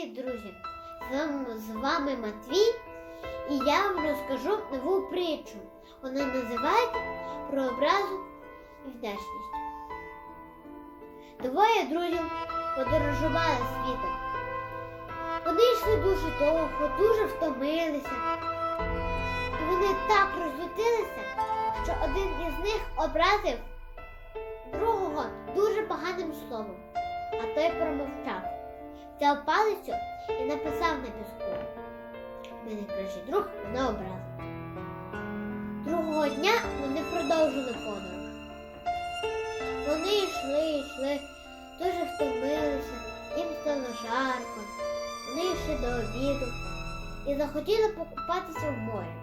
Привіт, друзі! З вами, Матвій, і я вам розкажу нову притчу. Вона називається про образу і вдячність. Двоє друзів подорожували світом. Вони йшли дуже довго, дуже втомилися. І вони так розлютилися, що один із них образив другого дуже поганим словом, а той промовчав взяв палицю і написав на піску. Мій найкращий друг мене образив. Другого дня вони продовжили подорож. Вони йшли, йшли, дуже втомилися, їм стало жарко. Вони йшли до обіду і захотіли покупатися в морі.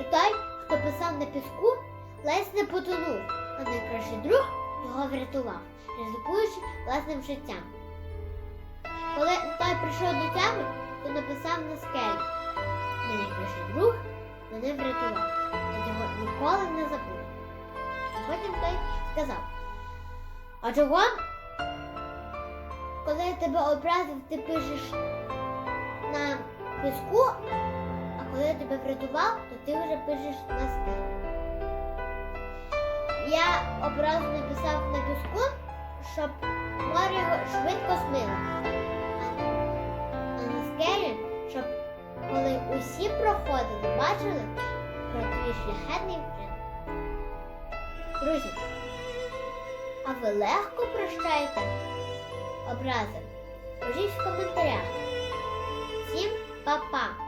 І той, хто писав на піску, ледь не потонув, а найкращий друг його врятував, ризикуючи власним життям. Коли той прийшов до тями, то написав на скелі. Мій найкращий друг мене врятував. Я його ніколи не забуду. І потім той сказав, а чого? Коли тебе образив, ти пишеш на піску, а коли тебе врятував, то ти вже пишеш на скелі. Я образу написав на піску, щоб море швидко смило усі проходили, бачили про твій шляхетний вчинок. Друзі, а ви легко прощаєте образи? Пишіть в коментарях. Всім па-па!